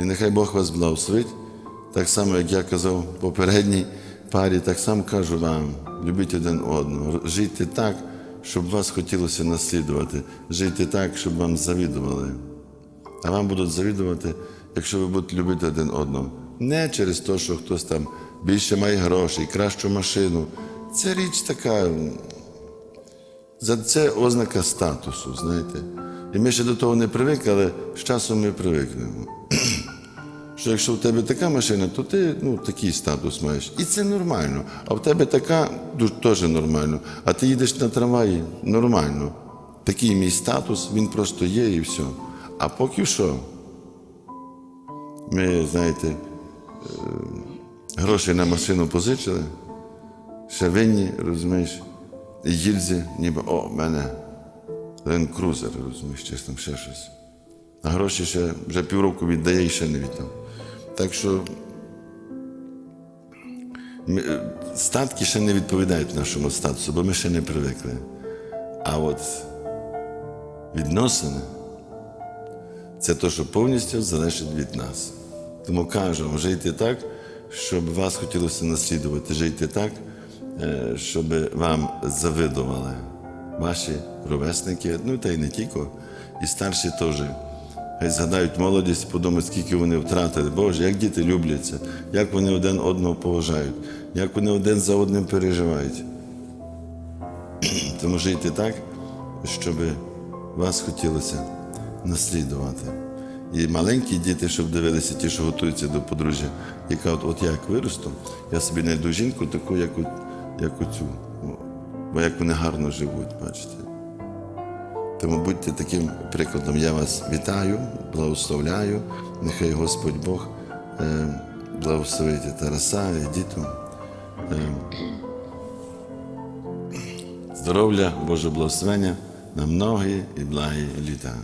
І нехай Бог вас благословить. Так само, як я казав попередній парі, так само кажу вам: любіть один одного, жийте так, щоб вас хотілося наслідувати, жийте так, щоб вам завідували. А вам будуть завідувати, якщо ви будете любити один одного. Не через те, що хтось там більше має грошей, кращу машину. Це річ така. Це ознака статусу, знаєте. І ми ще до того не привикли, але з часом ми привикнемо. Що якщо в тебе така машина, то ти ну, такий статус маєш. І це нормально. А в тебе така теж нормально. А ти їдеш на трамваї нормально. Такий мій статус, він просто є і все. А поки що, ми, знаєте, е, гроші на машину позичили, ще винні, розумієш, і їльзі, ніби о, в мене Крузер, розумієш, чи там ще щось. А гроші ще вже півроку віддає і ще не віддав. Так що е, статки ще не відповідають нашому статусу, бо ми ще не привикли. А от відносини це те, що повністю залежить від нас. Тому кажемо, жийте так, щоб вас хотілося наслідувати, жийте так, е, щоб вам завидували ваші ровесники, ну та й не тільки, і старші теж. Хай згадають молодість, подумають, скільки вони втратили. Боже, як діти любляться, як вони один одного поважають, як вони один за одним переживають. Тому жийте так, щоб вас хотілося наслідувати. І маленькі діти, щоб дивилися, ті, що готуються до подружжя, яка от, от як виросту, я собі знайду жінку таку, як, як оцю. Бо як вони гарно живуть, бачите. Тому будьте таким прикладом. Я вас вітаю, благословляю. Нехай Господь Бог е, благословить Тараса, і діту. Е, здоров'я, Боже благословення на многі і благі літа.